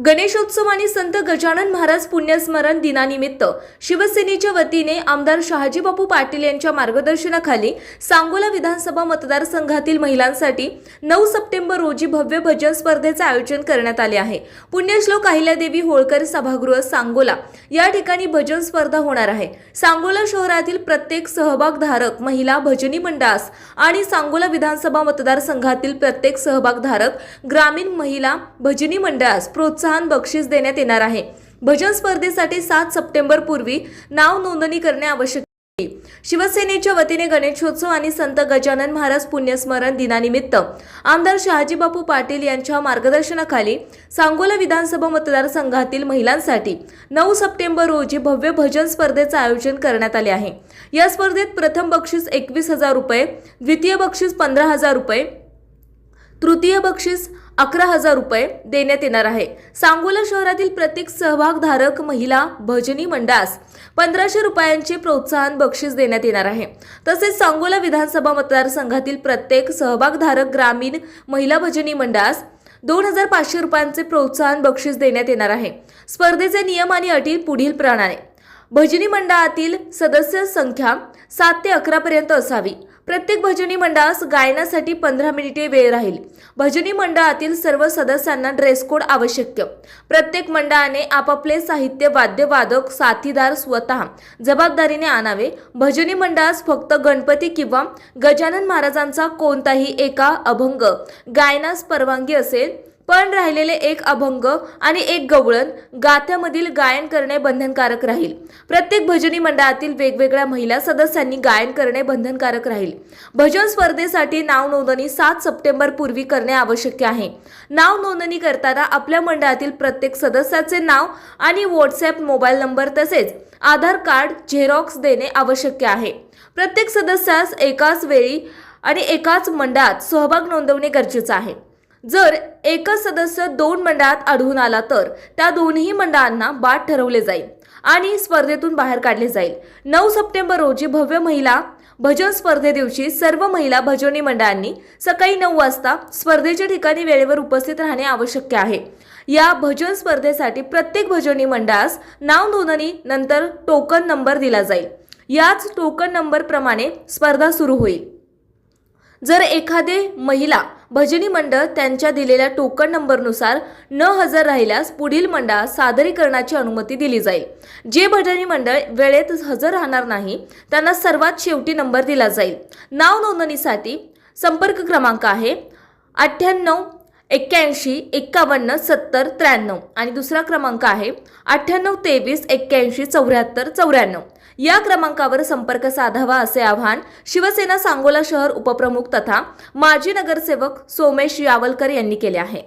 गणेशोत्सव आणि संत गजानन महाराज पुण्यस्मरण दिनानिमित्त शिवसेनेच्या वतीने आमदार शहाजीबापू पाटील यांच्या मार्गदर्शनाखाली सांगोला विधानसभा मतदारसंघातील महिलांसाठी नऊ सप्टेंबर रोजी भव्य भजन स्पर्धेचे आयोजन करण्यात आले आहे. पुण्यश्लोक अहिल्यादेवी होळकर सभागृह सांगोला. या ठिकाणी भजन स्पर्धा होणार आहे. सांगोला शहरातील प्रत्येक सहभागधारक महिला भजनी मंडळास आणि सांगोला विधानसभा मतदारसंघातील प्रत्येक सहभागधारक ग्रामीण महिला भजनी मंडळास प्रोत्साहन बक्षीस देण्यात येणार आहे भजन स्पर्धेसाठी सात सप्टेंबर पूर्वी नाव नोंदणी करणे आवश्यक आहे. शिवसेनेच्या वतीने गणेशोत्सव आणि संत गजानन महाराज पुण्यस्मरण दिनानिमित्त आमदार शहाजीबापू पाटील यांच्या मार्गदर्शनाखाली सांगोला विधानसभा मतदारसंघातील महिलांसाठी नऊ सप्टेंबर रोजी भव्य भजन स्पर्धेचं आयोजन करण्यात आले आहे या स्पर्धेत प्रथम बक्षीस एकवीस हजार रुपये द्वितीय बक्षीस पंधरा हजार रुपये तृतीय बक्षीस अकरा हजार रुपये देण्यात येणार आहे. सांगोला शहरातील प्रत्येक सहभागधारक महिला भजनी मंडळास पंधराशे रुपयांचे प्रोत्साहन बक्षीस देण्यात येणार आहे. तसेच सांगोला विधानसभा मतदारसंघातील प्रत्येक सहभागधारक ग्रामीण महिला भजनी मंडळास दोन हजार पाचशे रुपयांचे प्रोत्साहन बक्षीस देण्यात येणार आहे. स्पर्धेचे नियम आणि अटी पुढील प्रमाणे. भजनी मंडळातील सदस्य संख्या सात ते अकरापर्यंत असावी. प्रत्येक भजनी मंडळास गायनासाठी पंधरा मिनिटे वेळ राहील. भजनी मंडळातील सर्व सदस्यांना ड्रेस कोड आवश्यक. प्रत्येक मंडळाने आपापले साहित्य वाद्यवादक साथीदार स्वतः जबाबदारीने आणावे. भजनी मंडळास फक्त गणपती किंवा गजानन महाराजांचा कोणताही एका अभंग गायनास परवानगी असेल पण राहिलेले एक अभंग आणि एक गवळण गाथ्यामधील गायन करणे बंधनकारक राहील. प्रत्येक भजनी मंडळातील वेगवेगळ्या महिला सदस्यांनी गायन करणे बंधनकारक राहील. भजन स्पर्धेसाठी नाव नोंदणी सात सप्टेंबर पूर्वी करणे आवश्यक आहे. नाव नोंदणी करताना आपल्या मंडळातील प्रत्येक सदस्याचे नाव आणि व्हॉट्सॲप मोबाईल नंबर तसेच आधार कार्ड झेरॉक्स देणे आवश्यक आहे. प्रत्येक सदस्यास एकाच वेळी आणि एकाच मंडळात सहभाग नोंदवणे गरजेचं आहे. जर एकच सदस्य दोन मंडळात आढळून आला तर त्या दोन्ही मंडळांना बाद ठरवले जाईल आणि स्पर्धेतून बाहेर काढले जाईल. नऊ सप्टेंबर रोजी भव्य महिला भजन स्पर्धे दिवशी सर्व महिला भजनी मंडळांनी सकाळी नऊ वाजता स्पर्धेच्या ठिकाणी वेळेवर उपस्थित राहणे आवश्यक आहे. या भजन स्पर्धेसाठी प्रत्येक भजनी मंडळास नाव नोंदणी नंतर टोकन नंबर दिला जाईल. याच टोकन नंबरप्रमाणे स्पर्धा सुरू होईल. जर एखादे महिला भजनी मंडळ त्यांच्या दिलेल्या टोकन नंबरनुसार न हजर राहिल्यास पुढील मंडळात सादरीकरणाची अनुमती दिली जाईल. जे भजनी मंडळ वेळेत हजर राहणार नाही त्यांना सर्वात शेवटी नंबर दिला जाईल. नाव नोंदणीसाठी संपर्क क्रमांक आहे अठ्ठ्याण्णव एक्क्याऐंशी एक्कावन्न सत्तर त्र्याण्णव. आणि दुसरा क्रमांक आहे अठ्ठ्याण्णव तेवीस एक्क्याऐंशी चौऱ्याहत्तर चौऱ्याण्णव. या क्रमांकावर संपर्क साधावा असे आवाहन शिवसेना सांगोला शहर उपप्रमुख तथा माजी नगरसेवक सोमेश यावलकर यांनी केले आहे.